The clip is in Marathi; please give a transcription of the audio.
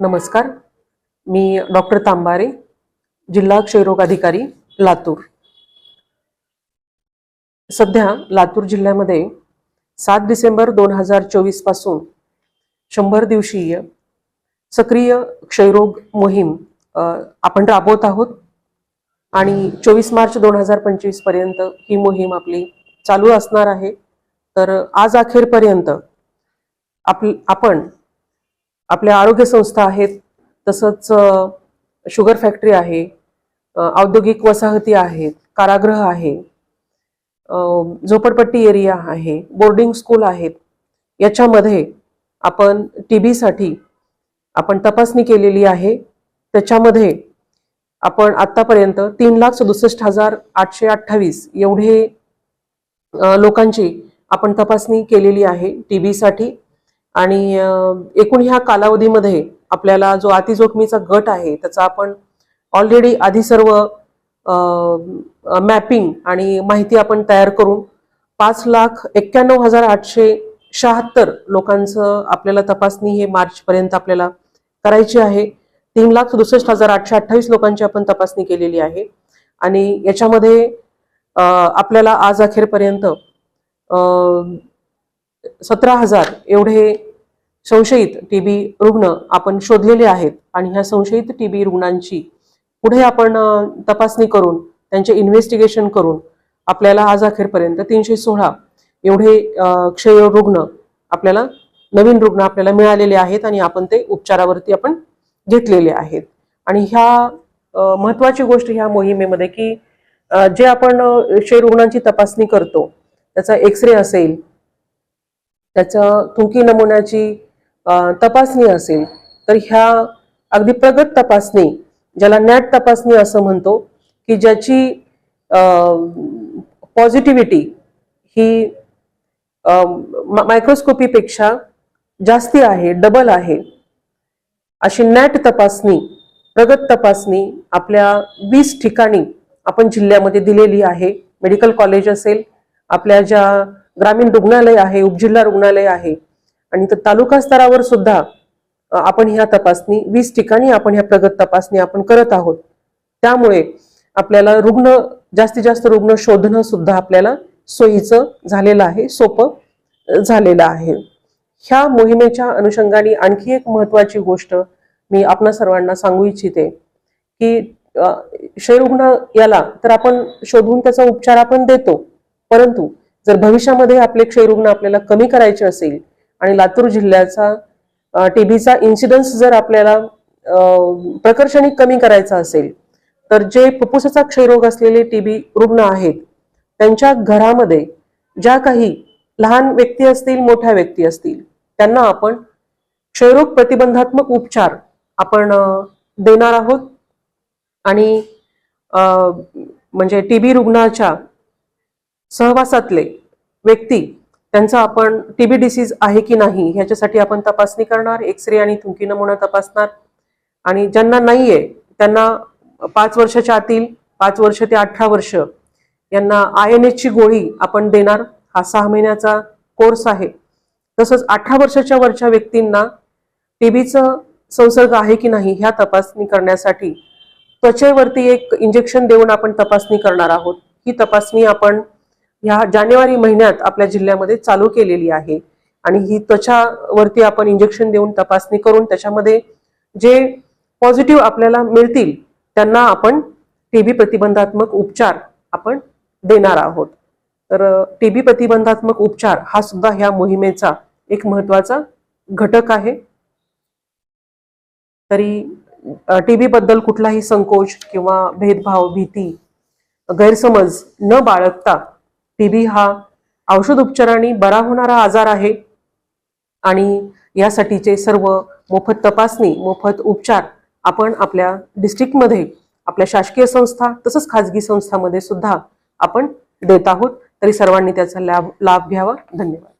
नमस्कार. मी डॉक्टर तांबारे जिल्हा क्षयरोग अधिकारी लातूर. सध्या लातूर जिल्ह्यामध्ये सात डिसेंबर दोन हजार चोवीसपासून शंभर दिवसीय सक्रिय क्षयरोग मोहीम आपण राबवत आहोत. आणि चोवीस मार्च दोन हजार पंचवीसपर्यंत ही मोहीम आपली चालू असणार आहे. तर आज अखेरपर्यंत आप आपण आपल्या आरोग्य संस्था आहेत तसंच शुगर फॅक्टरी आहे औद्योगिक वसाहती आहेत कारागृह आहे झोपडपट्टी एरिया आहे बोर्डिंग स्कूल आहेत. याच्यामध्ये आपण टी बीसाठी आपण तपासणी केलेली आहे. त्याच्यामध्ये आपण आत्तापर्यंत तीन लाख सदुसष्ट हजार आठशे अठ्ठावीस एवढे लोकांची आपण तपासणी केलेली आहे टी बीसाठी आणि एकूण ह्या कालावधीमध्ये आपल्याला जो अतिजोखमीचा गट आहे त्याचा आपण ऑलरेडी आधी सर्व मॅपिंग आणि माहिती आपण तयार करून पाच लाख एक्क्याण्णव हजार आठशे शहात्तर लोकांचं आपल्याला तपासणी हे मार्चपर्यंत आपल्याला करायची आहे. तीन लाख सदुसष्ट हजार आठशे अठ्ठावीस लोकांची आपण तपासणी केलेली आहे. आणि याच्यामध्ये आपल्याला आज अखेरपर्यंत सतरा हजार एवढे संशयित टीबी रुग्ण आपण शोधलेले आहेत आणि ह्या संशयित टी बी रुग्णांची पुढे आपण तपासणी करून त्यांचे इन्व्हेस्टिगेशन करून आपल्याला आज अखेरपर्यंत तीनशे सोळा एवढे क्षय रुग्ण आपल्याला नवीन रुग्ण आपल्याला मिळालेले आहेत आणि आपण ते उपचारावरती आपण घेतलेले आहेत. आणि ह्या महत्वाची गोष्ट ह्या मोहिमेमध्ये की जे आपण क्षयरुग्णांची क्षय रुग्णांची तपासणी करतो त्याचा एक्स रे असेल त्याचं थुंकी नमुन्याची तपासणी असेल तर ह्या अगदी प्रगत तपासणी ज्याला नॅट तपासणी असं म्हणतो की ज्याची पॉझिटिव्हिटी ही मायक्रोस्कोपीपेक्षा जास्ती आहे डबल आहे. अशी नॅट तपासणी प्रगत तपासणी आपल्या वीस ठिकाणी आपण जिल्ह्यामध्ये दिलेली आहे. मेडिकल कॉलेज असेल आपल्या ज्या ग्रामीण रुग्णालय आहे उपजिल्हा रुग्णालय आहे आणि तर तालुका स्तरावर सुद्धा आपण ह्या तपासणी वीस ठिकाणी आपण ह्या प्रगत तपासणी आपण करत आहोत. त्यामुळे आपल्याला रुग्ण जास्तीत जास्त रुग्ण शोधणं सुद्धा आपल्याला सोयीचं झालेलं आहे सोपं झालेलं आहे. ह्या मोहिमेच्या अनुषंगाने आणखी एक महत्वाची गोष्ट मी आपणा सर्वांना सांगू इच्छिते की क्षयरुग्ण याला तर आपण शोधून त्याचा उपचार आपण देतो परंतु जर भविष्यामध्ये आपले क्षयरुग्ण आपल्याला कमी करायचे असेल आणि लातूर जिल्ह्याचा टीबीचा इन्सिडन्स जर आपल्याला प्रकर्षणी कमी करायचा असेल तर जे फुफ्फुसाचा क्षयरोग असलेले टीबी रुग्ण आहेत त्यांच्या घरामध्ये ज्या काही लहान व्यक्ती असतील मोठ्या व्यक्ती असतील त्यांना आपण क्षयरोग प्रतिबंधात्मक उपचार आपण देणार आहोत. आणि म्हणजे टीबी रुग्णाच्या सहवासातले व्यक्ती त्यांचा आपण टीबी डिसीज आहे की नाही ह्याच्यासाठी आपण तपासणी करणार एक्स रे आणि थुंकी नमुना तपासणार. आणि ज्यांना नाहीये त्यांना पाच वर्षाच्या आतील पाच वर्ष ते अठरा वर्ष यांना आय एन ची गोळी आपण देणार. हा सहा महिन्याचा कोर्स आहे. तसंच अठरा वर्षाच्या वरच्या व्यक्तींना टीबीचं संसर्ग आहे की नाही ह्या तपासणी करण्यासाठी त्वचेवरती एक इंजेक्शन देऊन आपण तपासणी करणार आहोत. ही तपासणी आपण ह्या जानेवारी महिन्यात आपल्या जिल्ह्यामध्ये चालू केलेली आहे. आणि ही त्वचावरती आपण इंजेक्शन देऊन तपासणी करून त्याच्यामध्ये जे पॉझिटिव्ह आपल्याला मिळतील त्यांना आपण टीबी प्रतिबंधात्मक उपचार आपण देणार आहोत. तर टीबी प्रतिबंधात्मक उपचार हा सुद्धा ह्या मोहिमेचा एक महत्त्वाचा घटक आहे. तरी टीबी बद्दल कुठलाही संकोच किंवा भेदभाव भीती गैरसमज न बाळगता टीबी हा औषध उपचाराने बरा होणारा आजार आहे. आणि यासाठीचे सर्व मोफत तपासणी मोफत उपचार आपण आपल्या डिस्ट्रिक्टमध्ये आपल्या शासकीय संस्था तसंच खाजगी संस्थांमध्ये सुद्धा आपण देत आहोत. तरी सर्वांनी त्याचा लाभ लाभ घ्यावा. धन्यवाद.